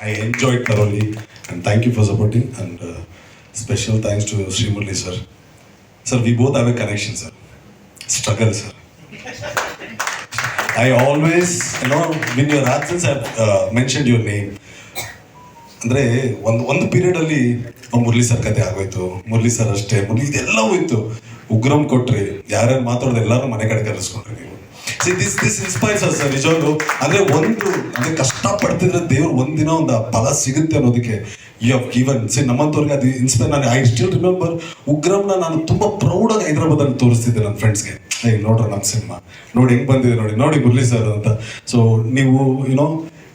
I enjoyed thoroughly, and thank you for supporting. And uh, special thanks to Sri Murli sir. Sir, we both have a connection, sir. Struggle, sir. I always, you know, in your absence, I've uh, mentioned your name. ಅಂದ್ರೆ ಒಂದು ಒಂದು period ಅಲ್ಲಿ Murali sir ಕತೆ ಆಗೋಯ್ತು. Murali sir ಅಷ್ಟೇ, ಮುರಳಿ ಇದೆಲ್ಲವೂ ಇತ್ತು. ಉಗ್ರಂ ಕೊಟ್ರಿ, ಯಾರ್ಯಾರು ಮಾತಾಡೋದು ಎಲ್ಲರೂ ಮನೆ ಕಡೆ ಕರೆಸ್ಕೊಂಡ್ರಿ ನೀವು. See this this inspires us ನಿಜವಾಗ್ಲು. ಅಂದ್ರೆ ಒಂದು, ಅಂದ್ರೆ ಕಷ್ಟ ಪಡ್ತಿದ್ರೆ ದೇವ್ರು ಒಂದಿನ ಒಂದು ಫಲ ಸಿಗುತ್ತೆ ಅನ್ನೋದಕ್ಕೆ ಯು ಹವ್ ಗಿವನ್ ಸಿ ನಮ್ಮಂತವ್ರಿಗೆ ಅದು ಇನ್ಸ್ಪೈರ್ ನಾನು ಐ ಸ್ಟಿಲ್ ರಿಮೆಂಬರ್ ಉಗ್ರಂನ ನಾನು ತುಂಬಾ ಪ್ರೌಡ್ ಆಗಿ ಹೈದರಾಬಾದ್ ಅಲ್ಲಿ ತೋರಿಸ್ತಿದ್ದೆ ನನ್ನ ಫ್ರೆಂಡ್ಸ್ಗೆ ಏ ನೋಡ್ರ ನಮ್ಮ ಸಿನಿಮಾ. ನೋಡಿ, ಹೆಂಗ್ ಬಂದಿದೆ ನೋಡಿ ನೋಡಿ ಮುರಳಿ ಸರ್ ಅಂತ. ಸೊ ನೀವು ಯುನೋ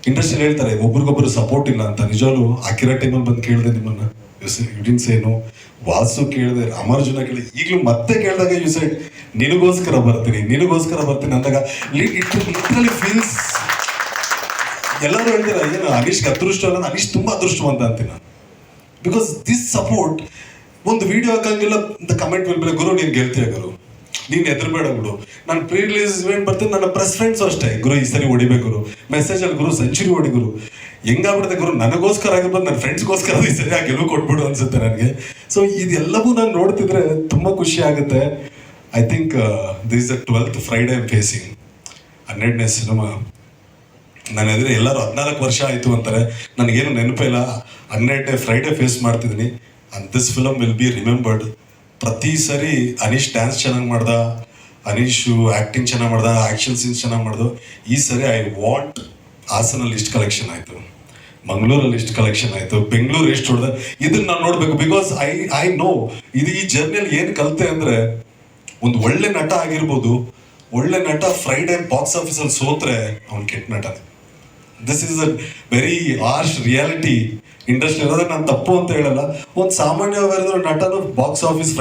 ಇಂಡಸ್ಟ್ರಿ ಹೇಳ್ತಾರೆ, ಒಬ್ರಿಗೊಬ್ರು ಸಪೋರ್ಟ್ ಇಲ್ಲ ಅಂತ. ನಿಜವಾಗ್ಲು ಹಾಕಿರೋ ಟೈಮಲ್ಲಿ ಬಂದು ಕೇಳಿದೆ ನಿಮ್ಮನ್ನ. ಯುಡಿನ್ಸ್ ಏನು ವಾಸು ಕೇಳಿದೆ, ರಾಮಾರ್ಜುನ ಕೇಳಿದೆ ಈಗಲೂ ಮತ್ತೆ ಕೇಳಿದಾಗ ಯು ಸೈಡ್ ನಿನಗೋಸ್ಕರ ಬರ್ತೀನಿ ನಿನಗೋಸ್ಕರ ಬರ್ತೀನಿ ಅಂದಾಗ ಲಿಟ್ರಲಿ ಫೀಲ್ಸ್ ಎಲ್ಲರೂ ಹೇಳ್ತಾರೆ, ಏನು, ಅನೀಶ್ಗೆ ಅದೃಷ್ಟ ಅಲ್ಲ ಅನೀಶ್ ತುಂಬಾ ಅದೃಷ್ಟವಂತ ಅಂತೀನಿ ನಾನು. ಬಿಕಾಸ್ ದಿಸ್ ಸಪೋರ್ಟ್ ಒಂದು ವಿಡಿಯೋ ಹಾಕಂಗಿಲ್ಲ ಕಮೆಂಟ್ ಮೇಲೆ ಗುರು, ನೀನು ಗೆಲ್ತೀಯ ಗುರು. ನೀನು ಹೆದರ್ಬೇಡ ಬಿಡು ನಾನು ಪ್ರೀ ರಿಲೀಸ್ ಇವೆಂಟ್ ಬರ್ತೀನಿ ನನ್ನ ಪ್ರೆಸ್ ಫ್ರೆಂಡ್ಸ್ ಅಷ್ಟೇ. ಗುರು, ಈ ಸರಿ ಹೊಡಿಬೇಕು ಗುರು. ಮೆಸೇಜ್ ಅಲ್ಲಿ ಗುರು ಸೆಂಚುರಿ ಹೊಡಿ ಗುರು. ಹೆಂಗಾಗ್ಬಿಡುತ್ತೆ ಗುರು? ನನಗೋಸ್ಕರ ಆಗಿರ್ಬೋದು ನನ್ನ ಫ್ರೆಂಡ್ಸ್ಗೋಸ್ಕರ ಈ ಸರಿ ಆ ಗೆಲುವು ಕೊಟ್ಬಿಡು ಅನ್ಸುತ್ತೆ ನನಗೆ. ಸೊ ಇದೆಲ್ಲವೂ ನಾನು ನೋಡ್ತಿದ್ರೆ ತುಂಬ ಖುಷಿ ಆಗುತ್ತೆ. I think this the twelfth Friday facing ಹನ್ನೆರಡನೇ ಸಿನಿಮಾ ನಾನು ಎದುರು ಎಲ್ಲರೂ ಹದಿನಾಲ್ಕು ವರ್ಷ ಆಯಿತು ಅಂತಾರೆ. ನನಗೇನು ನೆನಪಿಲ್ಲ ಹನ್ನೆರಡನೇ ಫ್ರೈಡೇ ಫೇಸ್ ಮಾಡ್ತಿದ್ದೀನಿ. And this film will be remembered ಪ್ರತಿ ಸರಿ ಅನೀಶ್ ಡ್ಯಾನ್ಸ್ ಚೆನ್ನಾಗಿ ಮಾಡ್ದ, ಅನೀಶ್ ಆಕ್ಟಿಂಗ್ ಚೆನ್ನಾಗಿ ಮಾಡ್ದ ಆಕ್ಷನ್ ಸೀನ್ಸ್ ಚೆನ್ನಾಗಿ ಮಾಡ್ದು. ಈ ಸರಿ ಐ ವಾಂಟ್ ಹಾಸನಲ್ಲಿ ಇಷ್ಟು ಕಲೆಕ್ಷನ್ ಆಯಿತು. ಮಂಗಳೂರಲ್ಲಿ ಇಷ್ಟು ಕಲೆಕ್ಷನ್ ಆಯಿತು. ಬೆಂಗಳೂರು ಎಷ್ಟು ಹೊಡೆದ? ಇದನ್ನ ನಾನು ನೋಡಬೇಕು ಬಿಕಾಸ್ ಐ ಐ ನೋ ಇದು ಈ ಜರ್ನಿಯಲ್ಲಿ ಏನು ಕಲಿತೆ ಅಂದರೆ ಒಂದು ಒಳ್ಳೆ ನಟ ಆಗಿರ್ಬೋದು. ಒಳ್ಳೆ ನಟ ಫ್ರೈಡೇ ಬಾಕ್ಸ್ ಆಫೀಸಲ್ಲಿ ಸೋತ್ರೆ ಅವ್ನು ಕೆಟ್ಟ ನಟ this is a very harsh reality industry ಇರೋದಕ್ಕೆ ನಾನು ತಪ್ಪು ಅಂತ ಹೇಳಲ್ಲ. ಒಂದು ಸಾಮಾನ್ಯವಾಗಿರೋ ನಟನು ಬಾಕ್ಸ್ ಆಫೀಸ್